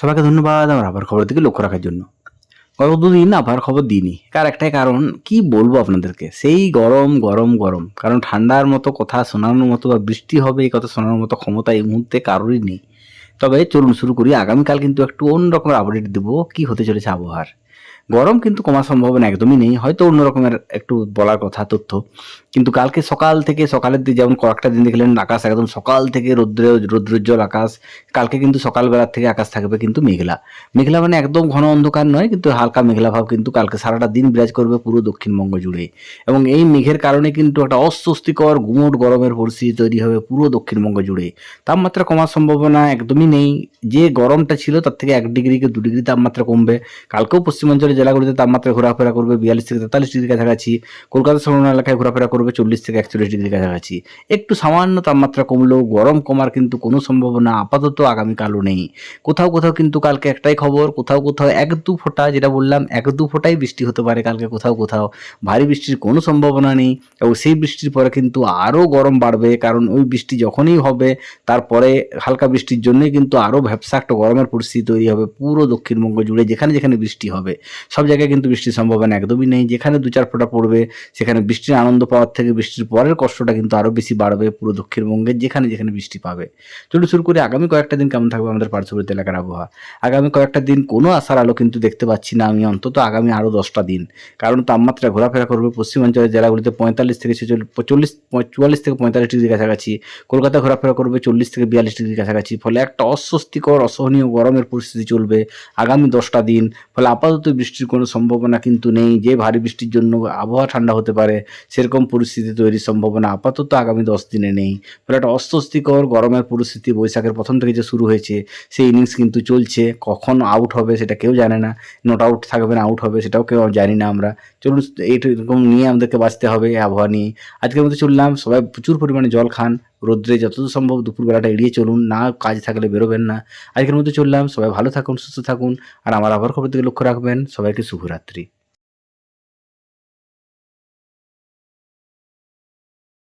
সবাইকে ধন্যবাদ আমার আবার খবর থেকে লক্ষ্য রাখার জন্য। গত দুদিন আবার খবর দিইনি। কার একটাই কারণ, কি বলব আপনাদেরকে? সেই গরম গরম গরম। কারণ ঠান্ডার মতো কথা শোনানোর মতো বা বৃষ্টি হবে, এই কথা শোনানোর মতো ক্ষমতা এই মুহূর্তে কারোরই নেই। তবে চলুন শুরু করি। আগামীকাল কিন্তু একটু অন্য রকমের আপডেট দেবো। কি হতে চলেছে আবহাওয়ার? গরম কিন্তু কমার সম্ভাবনা একদমই নেই। হয়তো অন্য রকমের একটু বলার কথা, তথ্য। কিন্তু কালকে সকাল থেকে, সকালের দিকে যেমন কয়েকটা দিন দেখলেন, আকাশ একদম সকাল থেকে রৌদ্র, রৌদ্রোজ্জ্বল আকাশ। কালকে কিন্তু সকালবেলার থেকে আকাশ থাকবে কিন্তু মেঘলা। মেঘলা মানে একদম ঘন অন্ধকার নয়, কিন্তু হালকা মেঘলা ভাব কিন্তু কালকে সারাটা দিন বিরাজ করবে পুরো দক্ষিণবঙ্গ জুড়ে। এবং এই মেঘের কারণে কিন্তু একটা অস্বস্তিকর গুমোট গরমের পরিস্থিতি তৈরি হবে পুরো দক্ষিণবঙ্গ জুড়ে। তাপমাত্রা কমার সম্ভাবনা একদমই নেই। যে গরমটা ছিল, তার থেকে এক ডিগ্রি কি দু ডিগ্রি তাপমাত্রা কমবে, কালকেও পশ্চিমাঞ্চলের জেলাগুলিতে তাপমাত্রা ঘোরাফেরা করবে বিয়াল্লিশ থেকে তেতাল্লিশ ডিগ্রি কাছাকাছি। কলকাতা সংলগ্ন এলাকায় ঘোরাফেরা করবে চল্লিশ থেকে একচল্লিশ ডিগ্রি কাছাকাছি। একটু সামান্য তাপমাত্রা কমলেও গরম কমার কিন্তু কোনো সম্ভাবনা আপাতত আগামীকালও নেই। কোথাও কোথাও কিন্তু কালকে একটাই খবর, কোথাও কোথাও এক দু ফোঁটা যেটা বললাম, এক দু ফোঁটাই বৃষ্টি হতে পারে কালকে কোথাও কোথাও। ভারী বৃষ্টির কোনো সম্ভাবনা নেই এবং সেই বৃষ্টির পরে কিন্তু আরও গরম বাড়বে কারণ ওই বৃষ্টি যখনই হবে, তারপরে হালকা বৃষ্টির জন্যই কিন্তু আরও ভ্যাবসা একটা গরমের পরিস্থিতি তৈরি হবে পুরো দক্ষিণবঙ্গ জুড়ে যেখানে যেখানে বৃষ্টি হবে। সব জায়গায় কিন্তু বৃষ্টির সম্ভাবনা একদমই নেই। যেখানে দু চার ফোঁটা পড়বে, সেখানে বৃষ্টির আনন্দ পাওয়ার থেকে বৃষ্টির পরের কষ্টটা কিন্তু আরও বেশি বাড়বে পুরো দক্ষিণবঙ্গের যেখানে যেখানে বৃষ্টি পাবে। চলুন শুরু করে, আগামী কয়েকটা দিন কেমন থাকবে আমাদের পার্শ্ববর্তী এলাকার আবহাওয়া? আগামী কয়েকটা দিন কোনো আশার আলো কিন্তু দেখতে পাচ্ছি না আমি, অন্তত আগামী আরও দশটা দিন। কারণ তাপমাত্রা ঘোরাফেরা করবে পশ্চিমাঞ্চলের জেলাগুলিতে পঁয়তাল্লিশ থেকে চল্লিশ, চুয়াল্লিশ থেকে পঁয়তাল্লিশ ডিগ্রি কাছাকাছি, কলকাতা ঘোরাফেরা করবে চল্লিশ থেকে বিয়াল্লিশ ডিগ্রি কাছাকাছি, ফলে একটা অস্বস্তিকর, অসহনীয় গরমের পরিস্থিতি চলবে আগামী দশটা দিন, ফলে আপাতত বৃষ্টির কোনো সম্ভাবনা কিন্তু নেই। যে ভারী বৃষ্টির জন্য আবহাওয়া ঠান্ডা হতে পারে, সেরকম পরিস্থিতি তৈরির সম্ভাবনা আপাতত আগামী দশ দিনে নেই। ফলে একটা অস্বস্তিকর গরমের পরিস্থিতি বৈশাখের প্রথম থেকে যে শুরু হয়েছে, সেই ইনিংস কিন্তু চলছে। কখন আউট হবে সেটা কেউ জানে না। নট আউট থাকবে না আউট হবে সেটাও কেউ জানি না আমরা। চলুন এইরকম নিয়ে আমাদেরকে বাঁচতে হবে আবহাওয়া নিয়ে। আজকের মধ্যে চললাম। সবাই প্রচুর পরিমাণে জল খান। রোদ্রে যতদূর সম্ভব দুপুরবেলাটা এড়িয়ে চলুন, না কাজ থাকলে বেরোবেন না। আজকের মধ্যে চললাম, সবাই ভালো থাকুন, সুস্থ থাকুন, আর আমার আবার খবর দিকে লক্ষ্য রাখবেন। সবাইকে শুভরাত্রি।